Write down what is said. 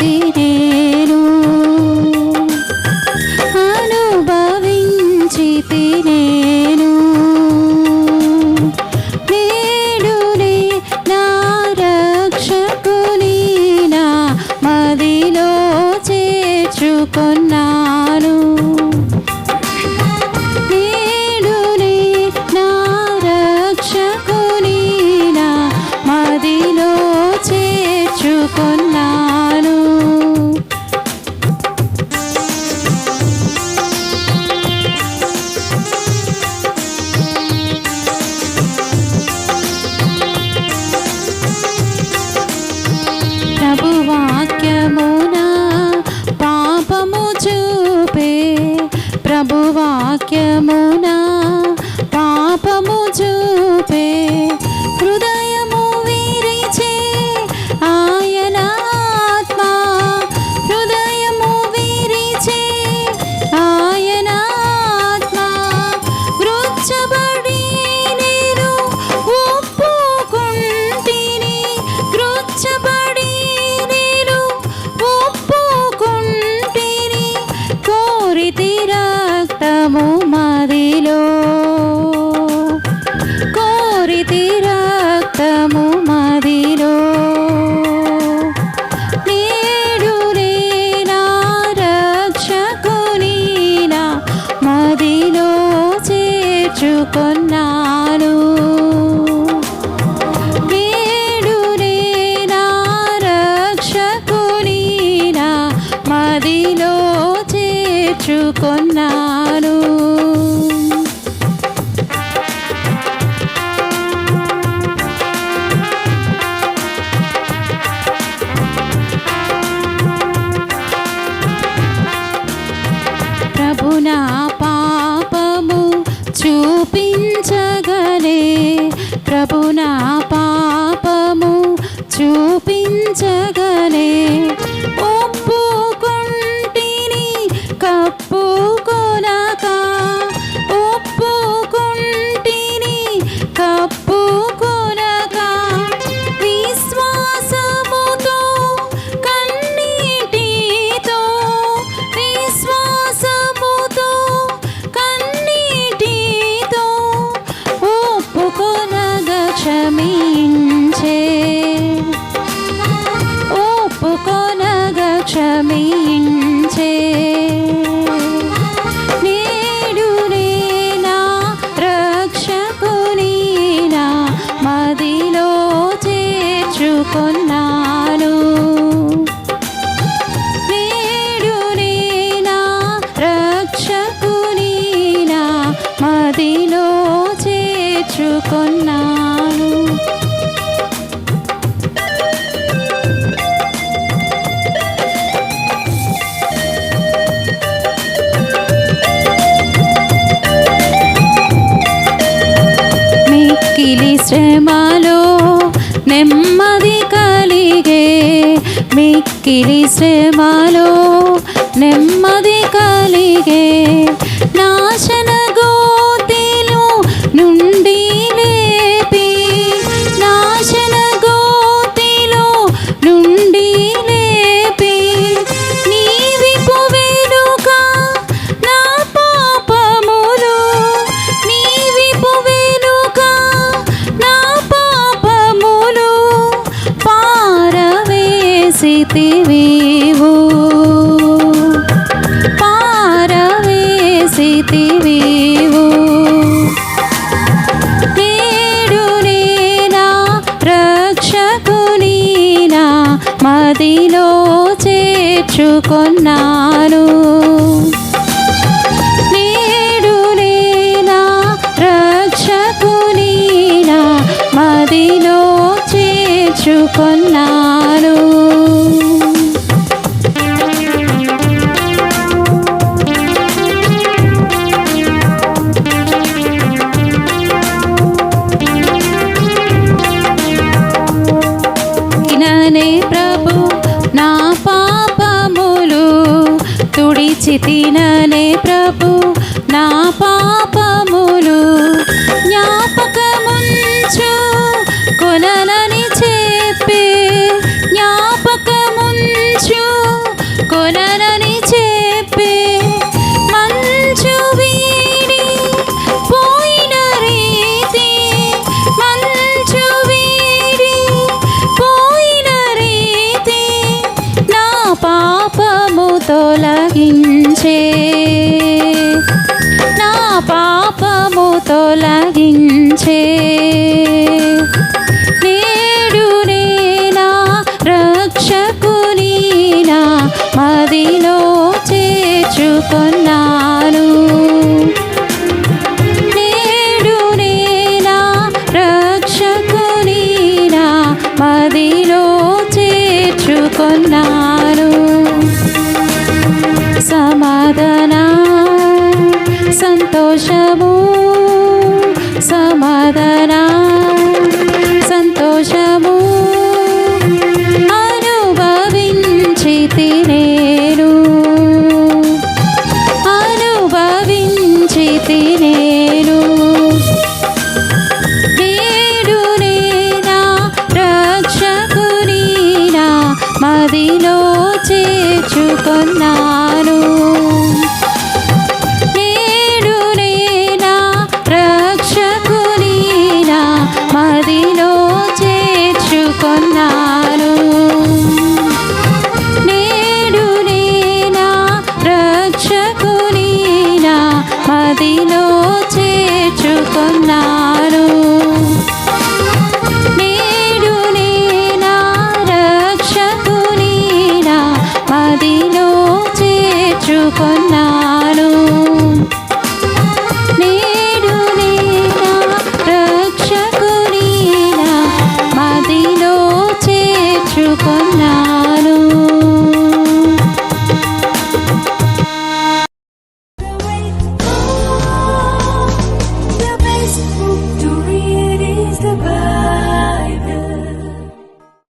तेरे que amor. 这命运。శ్రమలో నెమ్మది కలిగే మిక్కిలి శ్రమలో నెమ్మది కలిగే నాశన పారవేసితివీవు పారవేసితివీవు. నేడు నేనా రక్షకునీనా మదిలో చేర్చుకొన్నాను. ప్రభు నా పాపములు తుడిచితిననే ప్రభు నా పాపములు జ్ఞాపకముంచు కొనల తొలగించే. నా పాపము తొలగించే. నేడు నేనా రక్షకుని నా మదిలో చేర్చుకున్నాను. నేడు నేనా రక్షకుని నా మదిలో చేర్చుకున్నాను.